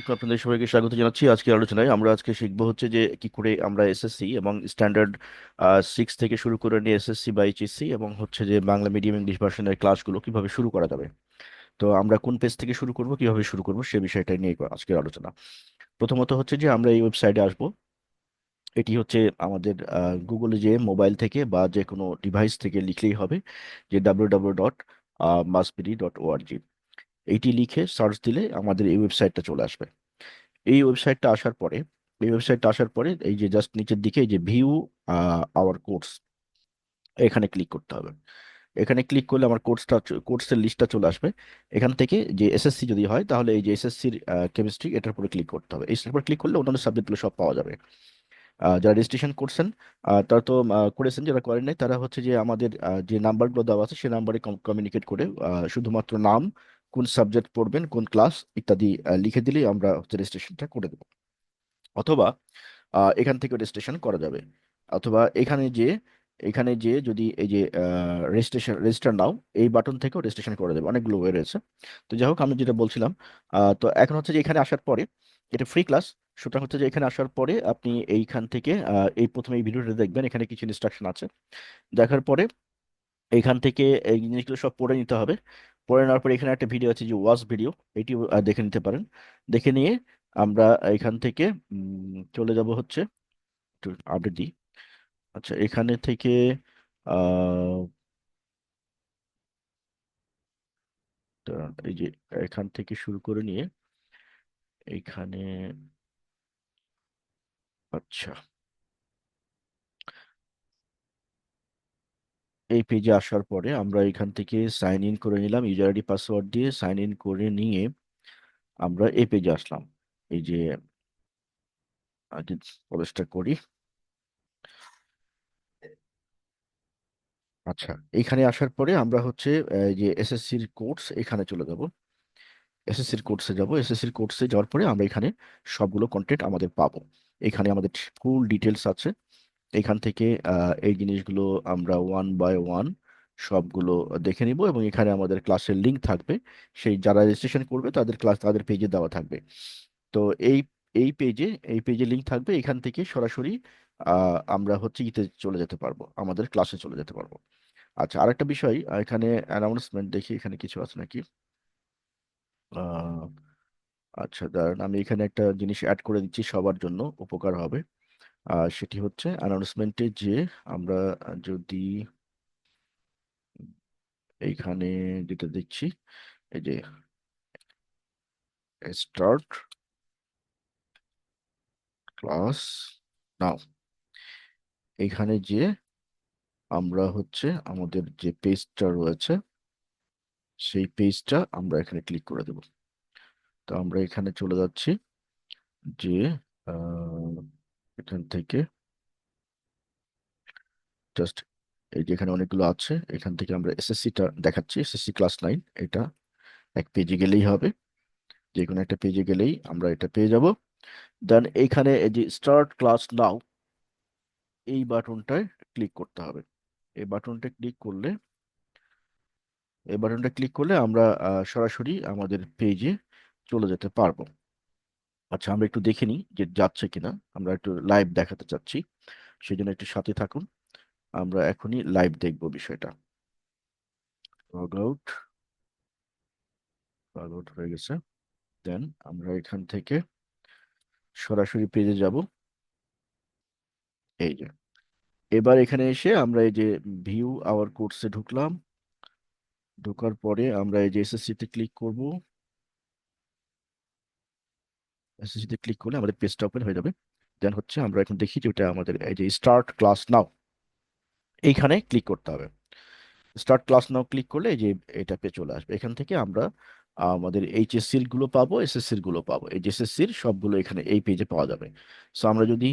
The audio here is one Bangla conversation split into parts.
আলাইকুম আপনাদের সবাইকে স্বাগত জানাচ্ছি আজকের আলোচনায়। আমরা আজকে শিখব হচ্ছে যে কি করে আমরা এসএসসি এবং স্ট্যান্ডার্ড সিক্স থেকে শুরু করে নিয়ে এসএসসি বা এইচএসসি এবং হচ্ছে যে বাংলা মিডিয়াম ইংলিশ ভার্সনের ক্লাসগুলো কীভাবে শুরু করা যাবে। তো আমরা কোন পেজ থেকে শুরু করব, কীভাবে শুরু করব, সে বিষয়টা নিয়ে আজকের আলোচনা। প্রথমত হচ্ছে যে আমরা এই ওয়েবসাইটে আসব। এটি হচ্ছে আমাদের গুগলে যে মোবাইল থেকে বা যে কোনো ডিভাইস থেকে লিখলেই হবে, যে ডাব্লিউ ডাব্লিউ ডট মাসপিডি ডট ওআরজি এইটি লিখে সার্চ দিলে আমাদের এই ওয়েবসাইটটা চলে আসবে। এই ওয়েবসাইটটা আসার পরে, এই ওয়েবসাইটটা আসার পরে এই যে জাস্ট নিচের দিকে এই যে ভিউ আওয়ার কোর্স এখানে ক্লিক করতে হবে। এখানে ক্লিক করলে আমার কোর্সটা কোর্সের লিস্টটা চলে আসবে। এখান থেকে যে এসএসসি যদি হয়, তাহলে এই যে এসএসসির কেমিস্ট্রি এটার উপরে ক্লিক করতে হবে। এই উপর ক্লিক করলে অন্যান্য সাবজেক্টগুলো সব পাওয়া যাবে। যারা রেজিস্ট্রেশন করছেন তারা তো করেছেন, যারা করেন নাই, তারা হচ্ছে যে আমাদের যে নাম্বারগুলো দেওয়া আছে সেই নাম্বারে কমিউনিকেট করে শুধুমাত্র নাম কোন সাবজেক্ট পড়বেন, কোন ক্লাস ইত্যাদি লিখে দিলেই আমরা হচ্ছে রেজিস্ট্রেশনটা করে দেব। অথবা এখান থেকে রেজিস্ট্রেশন করা যাবে। অথবা এখানে যে এখানে যে যদি এই যে রেজিস্ট্রেশন রেজিস্টার নাও, এই বাটন থেকেও রেজিস্ট্রেশন করা যাবে অনেকগুলো ওয়ে রয়েছে। তো যাই হোক, আমি যেটা বলছিলাম তো এখন হচ্ছে যে এখানে আসার পরে, এটা ফ্রি ক্লাস সুতরাং হচ্ছে যে এখানে আসার পরে আপনি এইখান থেকে এই প্রথমে এই ভিডিওটা দেখবেন, এখানে কিছু ইনস্ট্রাকশন আছে। দেখার পরে এইখান থেকে এই জিনিসগুলো সব পড়ে নিতে হবে। পড়ে নেওয়ার পর এখানে একটা ভিডিও আছে যে ওয়াচ ভিডিও এটি দেখে নিতে পারেন। দেখে নিয়ে আমরা এখান থেকে চলে যাব হচ্ছে, একটু আপডেট দিই। আচ্ছা এখানে থেকে এই যে এখান থেকে শুরু করে নিয়ে, এখানে আচ্ছা। এই পেজে আসার পরে আমরা এখান থেকে সাইন ইন করে নিলাম ইউজার আইডি পাসওয়ার্ড দিয়ে সাইন ইন করে নিয়ে আমরা এই পেজে আসলাম। এই যে প্রবেশটা করি। আচ্ছা এখানে আসার পরে আমরা হচ্ছে যে এসএসসির কোর্স এখানে চলে যাব। এসএসসির কোর্সে যাব। এসএসসির কোর্সে যাওয়ার পরে আমরা এখানে সবগুলো কন্টেন্ট আমাদের পাবো। এখানে আমাদের ফুল ডিটেলস আছে। এখান থেকে এই জিনিসগুলো আমরা ওয়ান বাই ওয়ান সবগুলো দেখে নিব এবং এখানে আমাদের ক্লাসের লিঙ্ক থাকবে। সেই যারা রেজিস্ট্রেশন করবে, তাদের ক্লাস তাদের পেজে দেওয়া থাকবে। তো এই এই পেজে এই পেজে লিঙ্ক থাকবে। এখান থেকে সরাসরি আমরা হচ্ছে ইতে চলে যেতে পারব, আমাদের ক্লাসে চলে যেতে পারব। আচ্ছা আরেকটা বিষয়, এখানে অ্যানাউন্সমেন্ট দেখি, এখানে কিছু আছে নাকি? আচ্ছা দাঁড়ান, আমি এখানে একটা জিনিস অ্যাড করে দিচ্ছি, সবার জন্য, উপকার হবে। সেটি হচ্ছে অ্যানাউন্সমেন্টে যে আমরা যদি এইখানে যেটা দেখছি, এই যে স্টার্ট ক্লাস নাও এখানে যে আমরা হচ্ছে আমাদের যে পেজটা রয়েছে, সেই পেজটা আমরা এখানে ক্লিক করে দেব। তো আমরা এখানে চলে যাচ্ছি যে এখান থেকে জাস্ট এই যে এখানে অনেকগুলো আছে, এখান থেকে আমরা এসএসসিটা দেখাচ্ছি এসএসসি ক্লাস নাইন এটা এক পেজে গেলেই হবে। যে কোনো একটা পেজে গেলেই আমরা এটা পেয়ে যাব। দেন এইখানে এই যে স্টার্ট ক্লাস নাও এই বাটনটায় ক্লিক করতে হবে। এই বাটনটা ক্লিক করলে, এই বাটনটা ক্লিক করলে আমরা সরাসরি আমাদের পেজে চলে যেতে পারব। আচ্ছা আমরা একটু দেখে নিই যে যাচ্ছে কিনা। আমরা একটু লাইভ দেখাতে চাচ্ছি সেই জন্য একটু সাথে থাকুন। আমরা এখনই লাইভ দেখব বিষয়টা। লগ আউট লগ আউট হয়ে গেছে। দেন আমরা এখান থেকে সরাসরি পেজে যাব। এই যে, এবার এখানে এসে আমরা এই যে ভিউ আওয়ার কোর্সে ঢুকলাম। ঢোকার পরে আমরা এই যে এসএসসি তে ক্লিক করব। তে ক্লিক করলে আমাদের পেজটা ওপেন হয়ে যাবে। দেন হচ্ছে আমরা এখন দেখি যে ওটা আমাদের এই যে স্টার্ট ক্লাস নাও এইখানে ক্লিক করতে হবে। স্টার্ট ক্লাস নাও ক্লিক করলে এই যে এটা পেয়ে চলে আসবে। এখান থেকে আমরা, আমাদের এইচএসসিরগুলো পাবো এসএসসিরগুলো পাবো। এই এসএসসির সবগুলো এখানে এই পেজে পাওয়া যাবে। সো আমরা যদি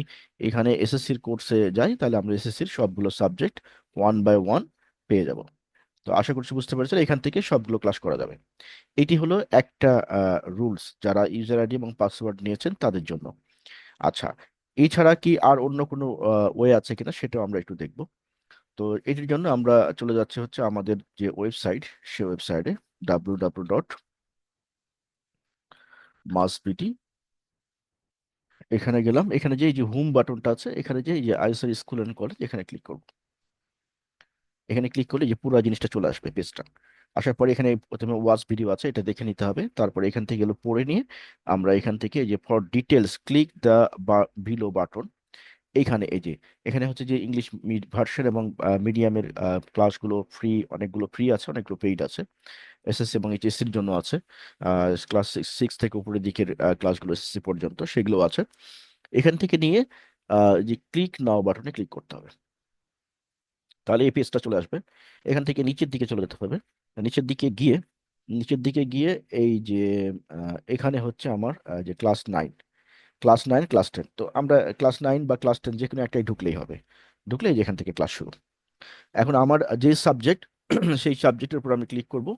এখানে এসএসসির কোর্সে যাই, তাহলে আমরা এসএসসির সবগুলো সাবজেক্ট ওয়ান বাই ওয়ান পেয়ে যাব। তো আশা করছি বুঝতে পেরেছেন, এখান থেকে সবগুলো ক্লাস করা যাবে। এটি হলো একটা রুলস যারা ইউজার আইডি এবং পাসওয়ার্ড নিয়েছেন তাদের জন্য। আচ্ছা এছাড়া কি আর অন্য কোনো ওয়ে আছে কিনা সেটাও আমরা একটু দেখব। তো এটির জন্য আমরা চলে যাচ্ছি হচ্ছে আমাদের যে ওয়েবসাইট সে ওয়েবসাইটে ডাব্লিউ ডাব্লিউ ডট মাস বিডি এখানে গেলাম। এখানে যে এই যে হোম বাটনটা আছে, এখানে যে এই যে আইএসআর স্কুল অ্যান্ড কলেজ এখানে ক্লিক করব। এখানে ক্লিক করলে যে পুরো জিনিসটা চলে আসবে পেজটা আসার পরে এখানে প্রথমে ওয়াচ ভিডিও আছে, এটা দেখে নিতে হবে। তারপরে এখান থেকে গেলে পড়ে নিয়ে আমরা এখান থেকে যে for details click the below button এইখানে এই যে, এখানে হচ্ছে যে ইংলিশ ভার্সন এবং মিডিয়ামের ক্লাসগুলো ফ্রি অনেকগুলো ফ্রি আছে, অনেকগুলো পেইড আছে। এসএসসি এবং এইচএসসির জন্য আছে। ক্লাস সিক্স থেকে উপরের দিকের ক্লাসগুলো এসএসসি পর্যন্ত সেগুলো আছে। এখান থেকে নিয়ে যে ক্লিক নাও বাটনে ক্লিক করতে হবে। তাহলে এই পেজটা চলে আসবে। এখান থেকে নিচের দিকে চলে যেতে হবে। নিচের দিকে গিয়ে, নিচের দিকে গিয়ে এই যে এখানে হচ্ছে আমার যে class nine class nine class ten তো আমরা ক্লাস নাইন বা ক্লাস টেন যে কোনো একটাই ঢুকলেই হবে। ঢুকলেই যেখান থেকে ক্লাস শুরু। এখন আমার যে সাবজেক্ট সেই সাবজেক্টের উপর আমি ক্লিক করব।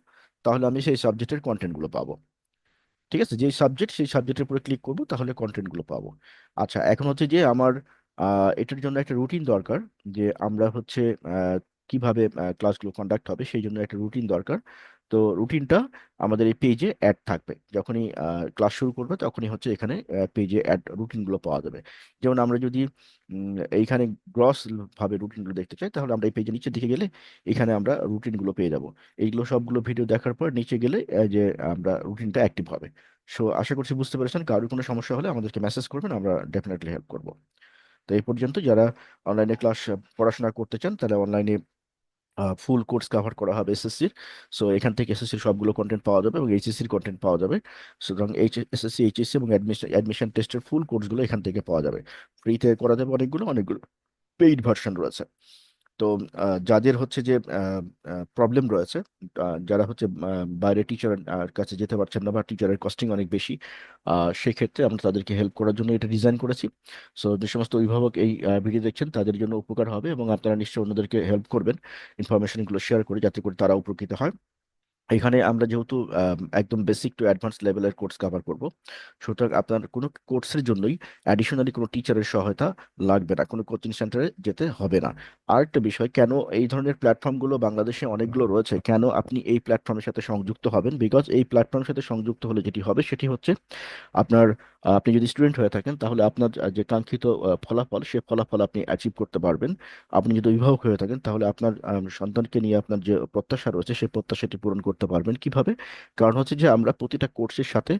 তাহলে আমি সেই সাবজেক্টের কন্টেন্টগুলো পাবো। ঠিক আছে? যেই সাবজেক্ট সেই সাবজেক্টের উপরে ক্লিক করব, তাহলে কন্টেন্টগুলো পাবো। আচ্ছা এখন হচ্ছে যে আমার এটার জন্য একটা রুটিন দরকার যে আমরা হচ্ছে কীভাবে ক্লাসগুলো কন্ডাক্ট হবে সেই জন্য একটা রুটিন দরকার। তো রুটিনটা আমাদের এই পেজে অ্যাড থাকবে। যখনই ক্লাস শুরু করবে তখনই হচ্ছে এখানে পেজে অ্যাড রুটিনগুলো পাওয়া যাবে। যেমন আমরা যদি এইখানে গ্রস ভাবে রুটিনগুলো দেখতে চাই, তাহলে আমরা এই পেজের নিচের দিকে গেলে এখানে আমরা রুটিনগুলো পেয়ে যাব। এইগুলো সবগুলো ভিডিও দেখার পর নিচে গেলে যে আমরা রুটিনটা অ্যাক্টিভ হবে। সো আশা করছি বুঝতে পেরেছেন। কারোর কোনো সমস্যা হলে আমাদেরকে মেসেজ করবেন, আমরা ডেফিনেটলি হেল্প করব। তো এই পর্যন্ত যারা অনলাইনে ক্লাস পড়াশোনা করতে চান তারা অনলাইনে ফুল কোর্স কভার করা হবে এসএসসির সো এখান থেকে এসএসসির সবগুলো কন্টেন্ট পাওয়া যাবে এবং এইচএসসির কন্টেন্ট পাওয়া যাবে। সুতরাং এইচ এসএসসি এইচএসসি এবং অ্যাডমিশন অ্যাডমিশন টেস্টের ফুল কোর্সগুলো এখান থেকে পাওয়া যাবে। ফ্রিতে করা যাবে অনেকগুলো অনেকগুলো পেইড ভার্সন রয়েছে। তো যাদের হচ্ছে যে প্রবলেম রয়েছে যারা হচ্ছে বাইরে টিচার কাছে যেতে পারছেন না বা টিচারের কস্টিং অনেক বেশি সেক্ষেত্রে আমরা তাদেরকে হেল্প করার জন্য এটা ডিজাইন করেছি। সো যে সমস্ত অভিভাবক এই ভিডিও দেখছেন, তাদের জন্য উপকার হবে এবং আপনারা নিশ্চয়ই অন্যদেরকে হেল্প করবেন ইনফরমেশনগুলো শেয়ার করে যাতে করে তারা উপকৃত হয়। এখানে আমরা যেহেতু একদম বেসিক টু অ্যাডভান্স লেভেলের কোর্স কভার করব, সুতরাং আপনার কোনো কোর্সের জন্যই অ্যাডিশনালি কোনো টিচারের সহায়তা লাগবে না, কোনো কোচিং সেন্টারে যেতে হবে না। আর একটা বিষয়, কেন এই ধরনের প্ল্যাটফর্মগুলো বাংলাদেশে অনেকগুলো রয়েছে, কেন আপনি এই প্ল্যাটফর্মের সাথে সংযুক্ত হবেন? বিকজ এই প্ল্যাটফর্মের সাথে সংযুক্ত হলে যেটি হবে সেটি হচ্ছে আপনার আপনি যদি স্টুডেন্ট হয়ে থাকেন, তাহলে আপনার যে কাঙ্ক্ষিত ফলাফল, সে ফলাফল আপনি অ্যাচিভ করতে পারবেন। আপনি যদি অভিভাবক হয়ে থাকেন, তাহলে আপনার সন্তানকে নিয়ে আপনার যে প্রত্যাশা রয়েছে সেই প্রত্যাশাটি পূরণ করতে পারবেন কীভাবে? কারণ হচ্ছে যে আমরা প্রতিটা কোর্সের সাথে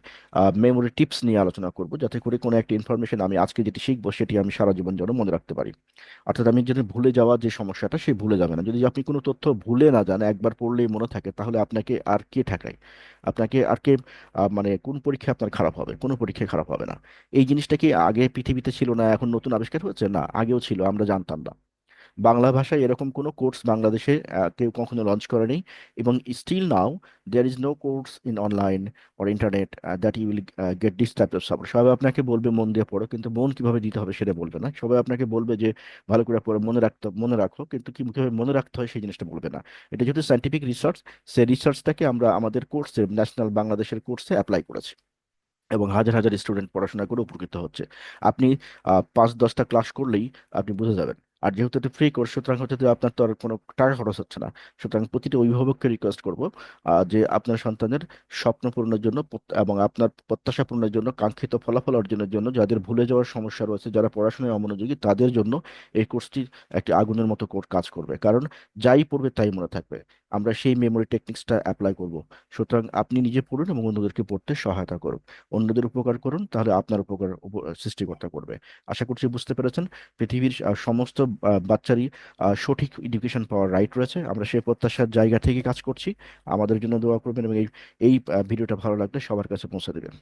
মেমোরি টিপস নিয়ে আলোচনা করব যাতে করে কোনো একটা ইনফরমেশন আমি আজকে যেটি শিখব সেটি আমি সারা জীবন যেন মনে রাখতে পারি। অর্থাৎ আমি যদি ভুলে যাওয়ার যে সমস্যাটা সে ভুলে যাবে না। যদি আপনি কোনো তথ্য ভুলে না যান, একবার পড়লেই মনে থাকে, তাহলে আপনাকে আর কে ঠেকায়? আপনাকে আর কে মানে কোন পরীক্ষা আপনার খারাপ হবে? কোনো পরীক্ষায় খারাপ হবে না। এই জিনিসটা কি আগে পৃথিবীতে ছিল না, এখন নতুন আবিষ্কার হয়েছে? না, আগেও ছিল, আমরা জানতাম না। বাংলা ভাষায় এরকম কোনো কোর্স বাংলাদেশে কেউ কখনো লঞ্চ করেনি এবং still now there is no course in online or internet that you will get this type of support সবাই আপনাকে বলবে মন দিয়ে পড়ো, কিন্তু মন কীভাবে দিতে হবে সেটা বলবে না। সবাই আপনাকে বলবে যে ভালো করে পড়ো, মনে রাখতে, মনে রাখো, কিন্তু কীভাবে মনে রাখতে হয় সেই জিনিসটা বলবে না। এটা যেহেতু সাইন্টিফিক রিসার্চ সেই রিসার্চটাকে আমরা আমাদের কোর্সে ন্যাশনাল বাংলাদেশের কোর্সে অ্যাপ্লাই করেছি এবং হাজার হাজার স্টুডেন্ট পড়াশোনা করে উপকৃত হচ্ছে। আপনি পাঁচ দশটা ক্লাস করলেই আপনি বুঝে যাবেন। আর যেহেতু এটা ফ্রি কোর্স সুতরাং হচ্ছে আপনার তো আর কোনো টাকা খরচ হচ্ছে না। সুতরাং প্রতিটি অভিভাবককে রিকোয়েস্ট করব যে আপনার সন্তানের স্বপ্ন পূরণের জন্য এবং আপনার প্রত্যাশা পূরণের জন্য, কাঙ্ক্ষিত ফলাফল অর্জনের জন্য, যাদের ভুলে যাওয়ার সমস্যা রয়েছে, যারা পড়াশোনায় অমনোযোগী, তাদের জন্য এই কোর্সটি একটি আগুনের মতো কাজ করবে। কারণ যাই পড়বে তাই মনে থাকবে। আমরা সেই মেমোরি টেকনিক্সটা অ্যাপ্লাই করব। সুতরাং আপনি নিজে পড়ুন এবং অন্যদেরকে পড়তে সহায়তা করুন। অন্যদের উপকার করুন, তাহলে আপনার উপকার সৃষ্টিকর্তা করবে। আশা করছি বুঝতে পেরেছেন। পৃথিবীর সমস্ত বাচ্চারই সঠিক এডুকেশন পাওয়ার রাইট রয়েছে। আমরা সেই প্রত্যাশার জায়গা থেকে কাজ করছি। আমাদের জন্য দোয়া করবেন এবং এই ভিডিওটা ভালো লাগলে সবার কাছে পৌঁছে দেবেন।